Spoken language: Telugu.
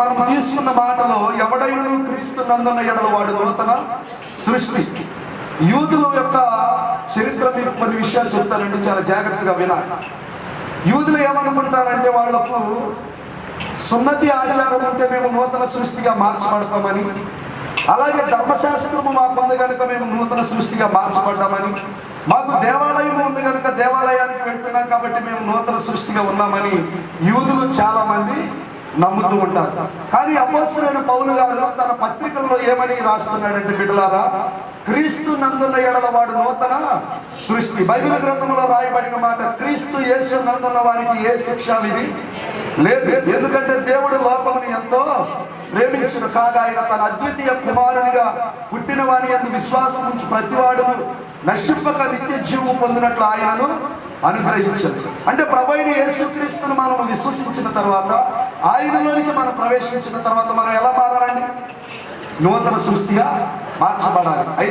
మనం తీసుకున్న మాటలో ఎవడైనా క్రీస్తు నందున్న ఎడల వాడు నూతన సృష్టి. యూదుల యొక్క చరిత్ర మీకు కొన్ని విషయాలు చెప్తానండి చాలా జాగ్రత్తగా వినాలి. యూదులు ఏమనుకుంటారంటే వాళ్ళకు సున్నతి ఆచారం ఉంటే మేము నూతన సృష్టిగా మార్చబడతామని అలాగే ధర్మశాస్త్రము మాకుంది కనుక మేము నూతన సృష్టిగా మార్చబడ్డామని మాకు దేవాలయం ఉంది కనుక దేవాలయానికి వెళ్తున్నాం కాబట్టి మేము నూతన సృష్టిగా ఉన్నామని యూదులు చాలా మంది నమ్ముతూ ఉంటారు. కానీ అపోసరైన పౌలు గారు తన పత్రికల్లో ఏమని రాస్తున్నాడంటే బిడ్డలారా క్రీస్తు నందున్న ఎడల వాడు నూతన సృష్టి. బైబిల్ గ్రంథంలో రాయబడిన మాట క్రీస్తు యేసు నందున్న వారికి ఏ శిక్ష ఇది లేదు. ఎందుకంటే దేవుడు లోకముని ఎంతో ప్రేమించిన. కాగా ఆయన తన అద్వితీయ కుమారునిగా పుట్టిన వాని అందు విశ్వాసం ఉంచి ప్రతివాడు నశింపక నిత్య జీవము పొందినట్లు ఆయనను అనుగ్రహించారు అంటే ప్రభైన యేసుక్రీస్తును మనం విశ్వసించిన తర్వాత ఆయుధంలోనికి మనం ప్రవేశించిన తర్వాత మనం ఎలా మారాలండి? నూతన సృష్టిగా మార్చబడాలి. అయితే